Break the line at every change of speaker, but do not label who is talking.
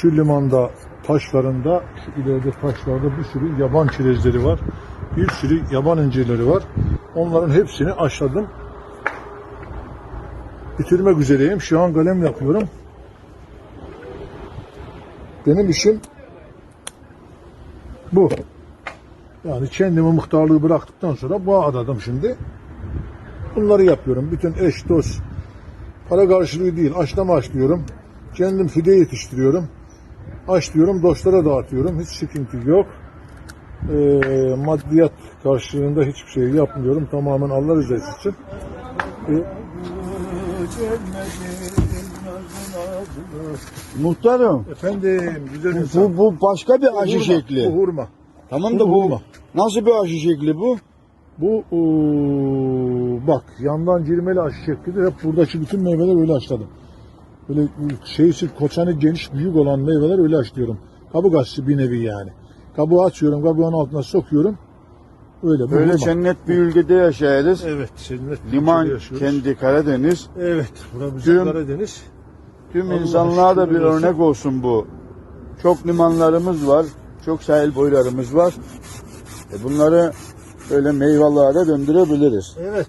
şu limanda taşlarında, şu ileride taşlarda bir sürü yaban çerezleri var. Bir sürü yaban incirleri var. Onların hepsini aşladım. Bitirmek üzereyim. Şu an kalem yapıyorum. Benim işim bu. Yani kendime muhtarlığı bıraktıktan sonra bu adadım şimdi. Bunları yapıyorum. Bütün eş, dost, para karşılığı değil. Aşlama açlıyorum. Kendim fide yetiştiriyorum. Açlıyorum, dostlara dağıtıyorum. Hiç sıkıntı yok. Ee, maddiyat karşılığında hiçbir şey yapmıyorum. Tamamen Allah rızası için. Ee,
Muhtarım
efendim, güzel insan.
bu, bu başka bir aşı
hurma,
şekli.
Bu hurma.
Tamam da bu
hurma.
nasıl bir aşı şekli bu?
Bu ooo, bak yandan cirmeli aşı şeklidir. Hep buradaki bütün meyveler öyle açladım. Böyle şeysi koçanı geniş büyük olan meyveler öyle açlıyorum. Kabuk aşısı bir nevi yani. Kabuğu açıyorum, kabuğun altına sokuyorum. Öyle bu
Böyle
hurma.
cennet bir ülkede yaşayarız.
Evet, cennet bir
Liman
ülkede yaşıyoruz.
kendi Karadeniz.
Evet, bura bizim
Tüm-
Karadeniz.
Tüm
Allah
insanlığa da
şükürler
bir
olsun.
örnek olsun bu. Çok limanlarımız var. Çok sahil boylarımız var. E bunları böyle meyvelere döndürebiliriz.
Evet,